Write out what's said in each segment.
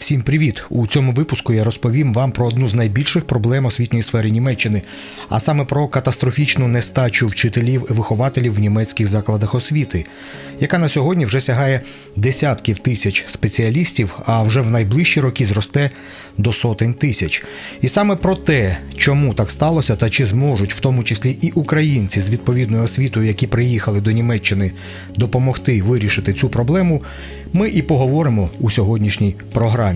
Всім привіт! У цьому випуску я розповім вам про одну з найбільших проблем освітньої сфери Німеччини, а саме про катастрофічну нестачу вчителів і вихователів в німецьких закладах освіти, яка на сьогодні вже сягає десятків тисяч спеціалістів, а вже в найближчі роки зросте до сотень тисяч. І саме про те, чому так сталося, та чи зможуть, в тому числі і українці з відповідною освітою, які приїхали до Німеччини, допомогти вирішити цю проблему, ми і поговоримо у сьогоднішній програмі.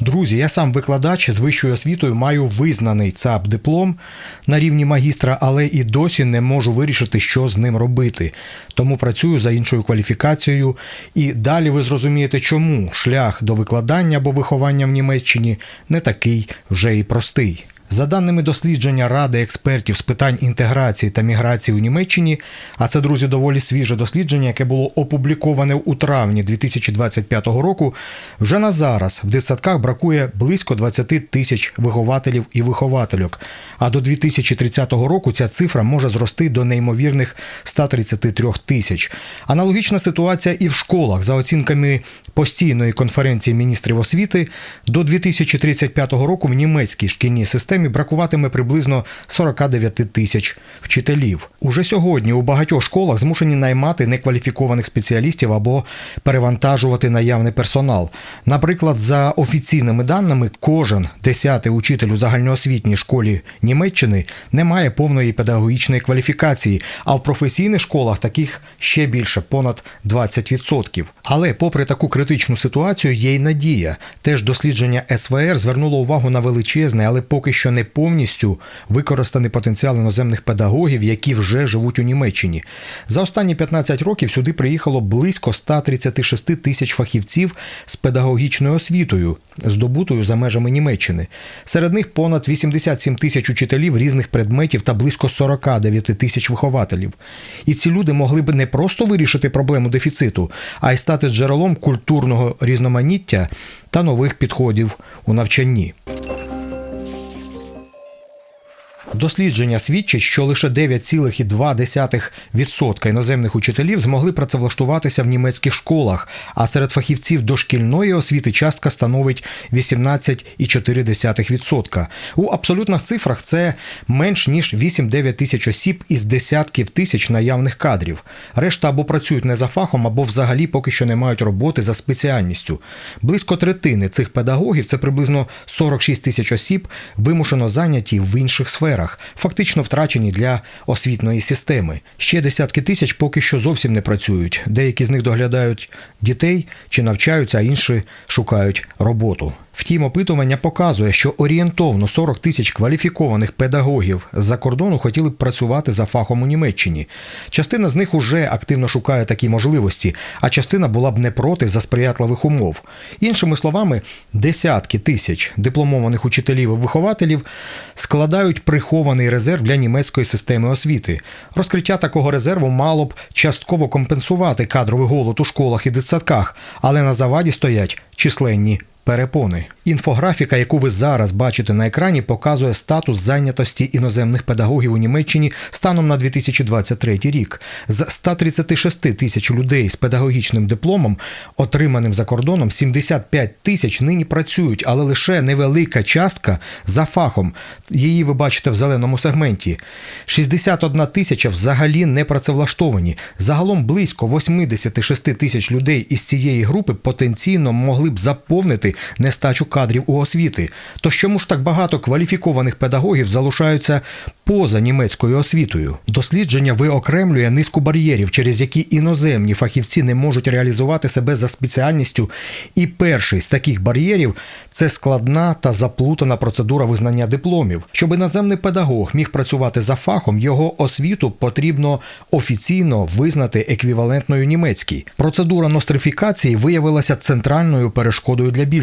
Друзі, я сам викладач з вищою освітою маю визнаний ЦАП диплом на рівні магістра, але і досі не можу вирішити, що з ним робити. Тому працюю за іншою кваліфікацією. І далі ви зрозумієте, чому шлях до викладання або виховання в Німеччині не такий вже і простий. За даними дослідження Ради експертів з питань інтеграції та міграції у Німеччині, а це, друзі, доволі свіже дослідження, яке було опубліковане у травні 2025 року, вже на зараз в дитсадках бракує близько 20 тисяч вихователів і виховательок. А до 2030 року ця цифра може зрости до неймовірних 133 тисяч. Аналогічна ситуація і в школах за оцінками постійної конференції міністрів освіти до 2035 року в німецькій шкільній системі бракуватиме приблизно 49 тисяч вчителів. Уже сьогодні у багатьох школах змушені наймати некваліфікованих спеціалістів або перевантажувати наявний персонал. Наприклад, за офіційними даними, кожен десятий учитель у загальноосвітній школі Німеччини не має повної педагогічної кваліфікації, а в професійних школах таких ще більше понад 20%. Але попри таку критичну ситуацію є й надія. Теж дослідження СВР звернуло увагу на величезний, але поки що не повністю використаний потенціал іноземних педагогів, які вже живуть у Німеччині. За останні 15 років сюди приїхало близько 136 тисяч фахівців з педагогічною освітою, здобутою за межами Німеччини. Серед них понад 87 тисяч учителів різних предметів та близько 49 тисяч вихователів. І ці люди могли б не просто вирішити проблему дефіциту, а й стати джерелом культурного різноманіття та нових підходів у навчанні. Дослідження свідчить, що лише 9,2% іноземних учителів змогли працевлаштуватися в німецьких школах, а серед фахівців дошкільної освіти частка становить 18,4%. У абсолютних цифрах це менш ніж 8-9 тисяч осіб із десятків тисяч наявних кадрів. Решта або працюють не за фахом, або взагалі поки що не мають роботи за спеціальністю. Близько третини цих педагогів це приблизно 46 тисяч осіб, вимушено зайняті в інших сферах фактично втрачені для освітньої системи. Ще десятки тисяч поки що зовсім не працюють. Деякі з них доглядають дітей чи навчаються, а інші шукають роботу. Втім, опитування показує, що орієнтовно 40 тисяч кваліфікованих педагогів з-за кордону хотіли б працювати за фахом у Німеччині. Частина з них уже активно шукає такі можливості, а частина була б не проти за сприятливих умов. Іншими словами, десятки тисяч дипломованих учителів і вихователів складають прихований резерв для німецької системи освіти. Розкриття такого резерву мало б частково компенсувати кадровий голод у школах і дитсадках, але на заваді стоять численні перепони. Інфографіка, яку ви зараз бачите на екрані, показує статус зайнятості іноземних педагогів у Німеччині станом на 2023 рік. З 136 тисяч людей з педагогічним дипломом, отриманим за кордоном, 75 тисяч нині працюють, але лише невелика частка за фахом. Її ви бачите в зеленому сегменті. 61 тисяча взагалі не працевлаштовані. Загалом близько 86 тисяч людей із цієї групи потенційно могли б заповнити нестачу кадрів у освіти. То чому ж так багато кваліфікованих педагогів залишаються поза німецькою освітою? Дослідження виокремлює низку бар'єрів, через які іноземні фахівці не можуть реалізувати себе за спеціальністю. І перший з таких бар'єрів це складна та заплутана процедура визнання дипломів. Щоб іноземний педагог міг працювати за фахом, його освіту потрібно офіційно визнати еквівалентною німецькій. Процедура нострифікації виявилася центральною перешкодою для більшості,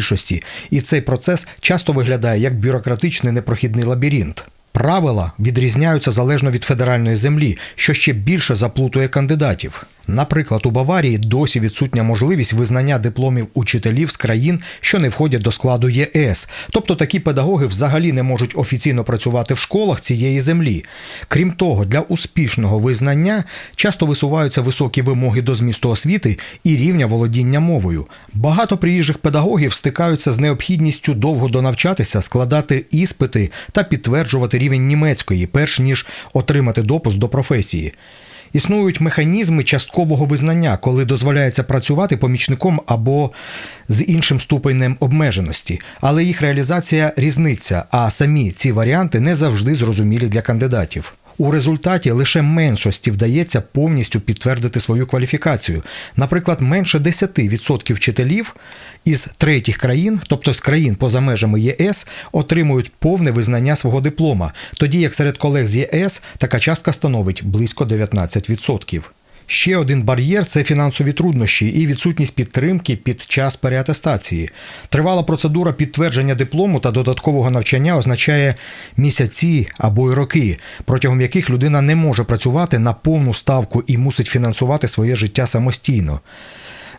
і цей процес часто виглядає як бюрократичний непрохідний лабіринт. Правила відрізняються залежно від федеральної землі, що ще більше заплутує кандидатів. Наприклад, у Баварії досі відсутня можливість визнання дипломів учителів з країн, що не входять до складу ЄС. Тобто такі педагоги взагалі не можуть офіційно працювати в школах цієї землі. Крім того, для успішного визнання часто висуваються високі вимоги до змісту освіти і рівня володіння мовою. Багато приїжджих педагогів стикаються з необхідністю довго донавчатися, складати іспити та підтверджувати рівень німецької, перш ніж отримати допуск до професії. Існують механізми часткового визнання, коли дозволяється працювати помічником або з іншим ступенем обмеженості, але їх реалізація різниця, а самі ці варіанти не завжди зрозумілі для кандидатів. У результаті лише меншості вдається повністю підтвердити свою кваліфікацію. Наприклад, менше 10% вчителів із третіх країн, тобто з країн поза межами ЄС, отримують повне визнання свого диплома, тоді як серед колег з ЄС така частка становить близько 19%. Ще один бар'єр це фінансові труднощі і відсутність підтримки під час переатестації. Тривала процедура підтвердження диплому та додаткового навчання означає місяці або й роки, протягом яких людина не може працювати на повну ставку і мусить фінансувати своє життя самостійно.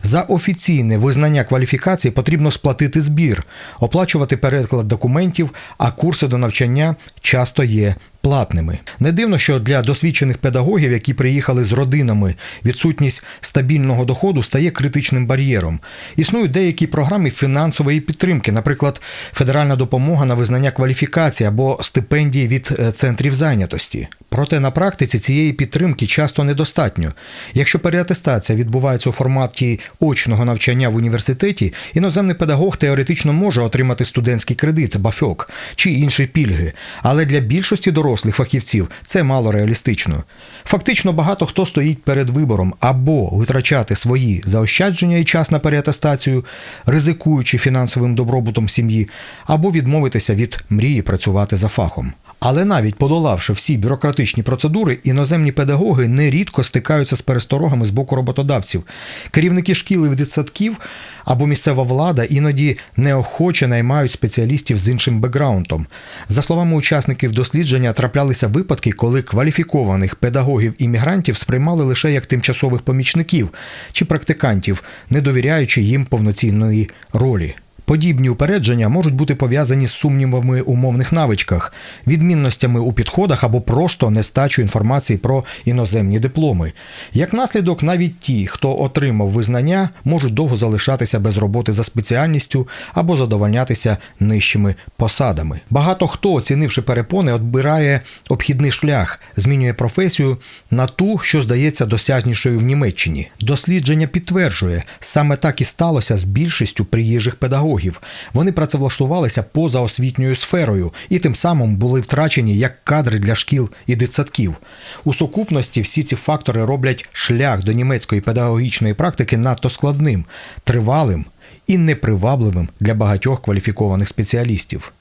За офіційне визнання кваліфікації потрібно сплатити збір, оплачувати переклад документів, а курси до навчання часто є платними. Не дивно, що для досвідчених педагогів, які приїхали з родинами, відсутність стабільного доходу стає критичним бар'єром. Існують деякі програми фінансової підтримки, наприклад, федеральна допомога на визнання кваліфікації або стипендії від е, центрів зайнятості. Проте на практиці цієї підтримки часто недостатньо. Якщо переатестація відбувається у форматі очного навчання в університеті, іноземний педагог теоретично може отримати студентський кредит, бафьок чи інші пільги, але для більшості дорослих фахівців це мало реалістично. Фактично, багато хто стоїть перед вибором або витрачати свої заощадження і час на переатестацію, ризикуючи фінансовим добробутом сім'ї, або відмовитися від мрії працювати за фахом. Але навіть подолавши всі бюрократичні процедури, іноземні педагоги нерідко стикаються з пересторогами з боку роботодавців. Керівники шкіл і дитсадків або місцева влада іноді неохоче наймають спеціалістів з іншим бекграундом. За словами учасників дослідження, траплялися випадки, коли кваліфікованих педагогів-іммігрантів сприймали лише як тимчасових помічників чи практикантів, не довіряючи їм повноцінної ролі. Подібні упередження можуть бути пов'язані з сумнівами у мовних навичках, відмінностями у підходах або просто нестачу інформації про іноземні дипломи. Як наслідок, навіть ті, хто отримав визнання, можуть довго залишатися без роботи за спеціальністю або задовольнятися нижчими посадами. Багато хто, оцінивши перепони, обирає обхідний шлях, змінює професію на ту, що здається досяжнішою в Німеччині. Дослідження підтверджує, саме так і сталося з більшістю приїжджих педагогів. Вони працевлаштувалися поза освітньою сферою і тим самим були втрачені як кадри для шкіл і дитсадків. У сукупності всі ці фактори роблять шлях до німецької педагогічної практики надто складним, тривалим і непривабливим для багатьох кваліфікованих спеціалістів.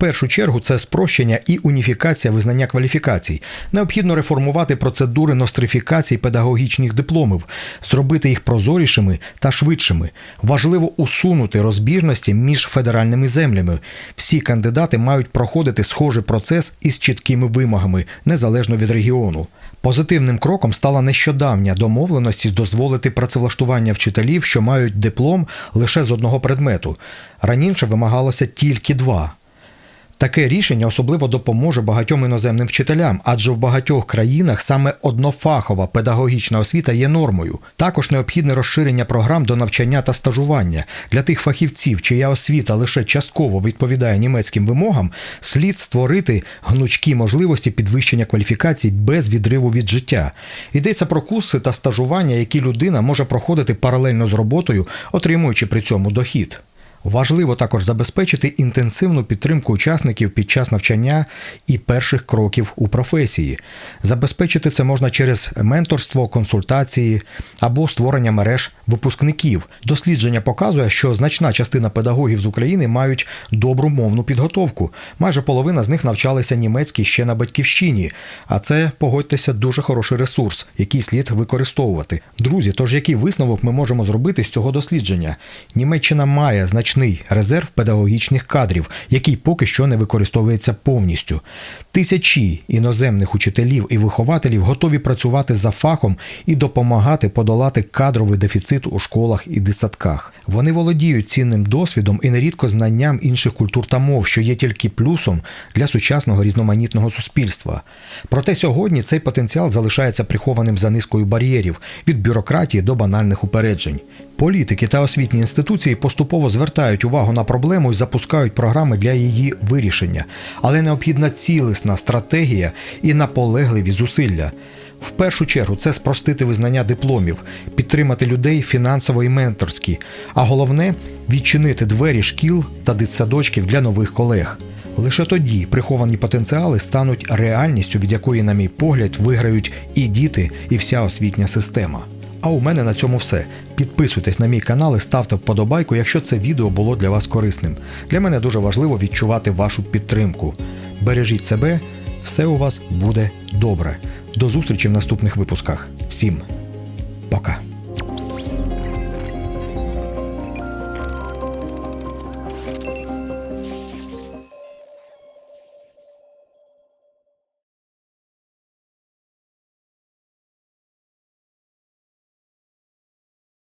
Першу чергу це спрощення і уніфікація визнання кваліфікацій. Необхідно реформувати процедури нострифікації педагогічних дипломів, зробити їх прозорішими та швидшими. Важливо усунути розбіжності між федеральними землями. Всі кандидати мають проходити схожий процес із чіткими вимогами, незалежно від регіону. Позитивним кроком стала нещодавня домовленості дозволити працевлаштування вчителів, що мають диплом лише з одного предмету. Раніше вимагалося тільки два. Таке рішення особливо допоможе багатьом іноземним вчителям, адже в багатьох країнах саме однофахова педагогічна освіта є нормою. Також необхідне розширення програм до навчання та стажування для тих фахівців, чия освіта лише частково відповідає німецьким вимогам, слід створити гнучкі можливості підвищення кваліфікацій без відриву від життя. Йдеться про курси та стажування, які людина може проходити паралельно з роботою, отримуючи при цьому дохід. Важливо також забезпечити інтенсивну підтримку учасників під час навчання і перших кроків у професії. Забезпечити це можна через менторство, консультації або створення мереж випускників. Дослідження показує, що значна частина педагогів з України мають добру мовну підготовку. Майже половина з них навчалися німецькій ще на батьківщині. А це, погодьтеся, дуже хороший ресурс, який слід використовувати. Друзі, тож який висновок ми можемо зробити з цього дослідження? Німеччина має значну значний резерв педагогічних кадрів, який поки що не використовується повністю. Тисячі іноземних учителів і вихователів готові працювати за фахом і допомагати подолати кадровий дефіцит у школах і дитсадках. Вони володіють цінним досвідом і нерідко знанням інших культур та мов, що є тільки плюсом для сучасного різноманітного суспільства. Проте сьогодні цей потенціал залишається прихованим за низкою бар'єрів від бюрократії до банальних упереджень. Політики та освітні інституції поступово звертають увагу на проблему і запускають програми для її вирішення, але необхідна цілісна стратегія і наполегливі зусилля. В першу чергу це спростити визнання дипломів, підтримати людей фінансово і менторськи, а головне відчинити двері шкіл та дитсадочків для нових колег. Лише тоді приховані потенціали стануть реальністю, від якої, на мій погляд, виграють і діти, і вся освітня система. А у мене на цьому все. Підписуйтесь на мій канал і ставте вподобайку, якщо це відео було для вас корисним. Для мене дуже важливо відчувати вашу підтримку. Бережіть себе, все у вас буде добре. До зустрічі в наступних випусках. Всім пока!